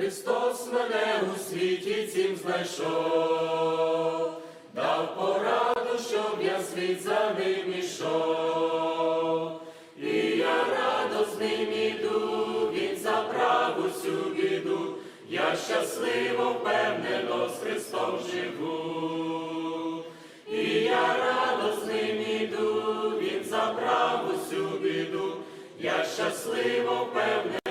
Христос мене у світі цім знайшов, дав пораду, щоб я світ за ним ішов. І я радо з ним іду, він забрав усю біду, я щасливо впевнено з Христом живу. І я радо з ним іду, він забрав усю біду, я щасливо впевнено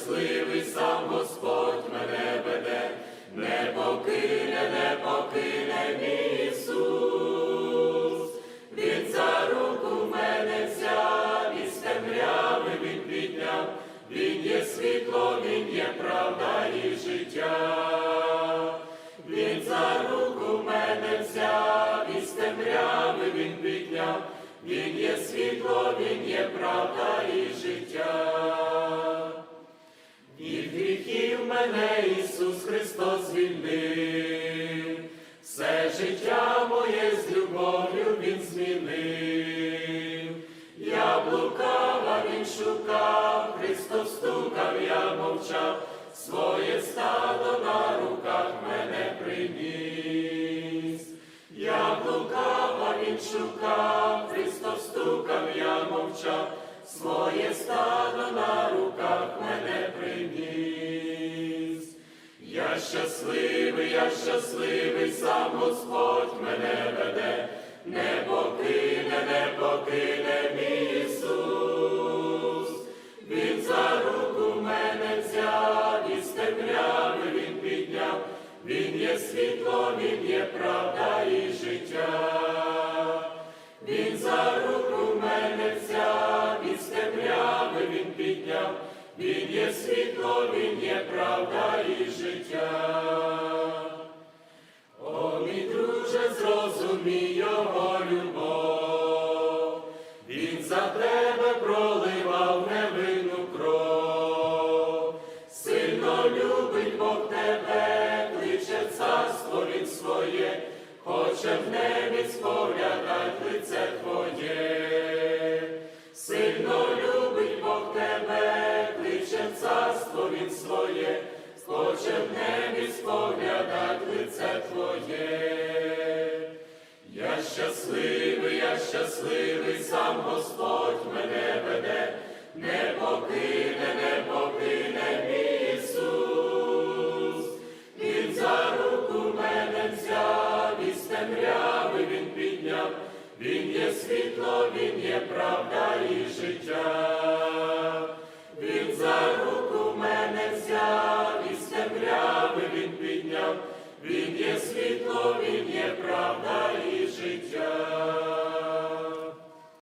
щасливий, сам Господь мене веде, не покине, не покине мій Ісус. Він за руку мене взяв, із темряви він підняв, Він є світло, Він є правда і життя. Він за руку мене взяв, із темряви він підняв, Він є світло, Він є правда і життя. Мене Ісус Христос звільнив, все життя моє з любов'ю Він змінив. Я блукав, а Він шукав, Христос стукав, я мовчав, своє стадо на руках мене приніс. Я блукав, а Він шукав, Христос стукав, я мовчав, своє стадо на руках мене приніс. Щасливий, я щасливий, сам Господь мене веде, не покине, не покине мій Ісус. Він за руку мене взяв, із темряви він підняв, Він є світло, Він є правда і життя. Він за руку мене взяв, із темряви він підняв, Він є світло, Він є правда і життя. Хоче в небі споглядать лице твоє. Сильно любить Бог тебе, кличе царство він своє, хоче в небі споглядать лице твоє. Я щасливий, я щасливий, сам Господь мене веде, не покине, не підняв, Він є світло, Він є правда і життя. Він за руку мене взяв, із темряви він підняв, Він є світло, Він є правда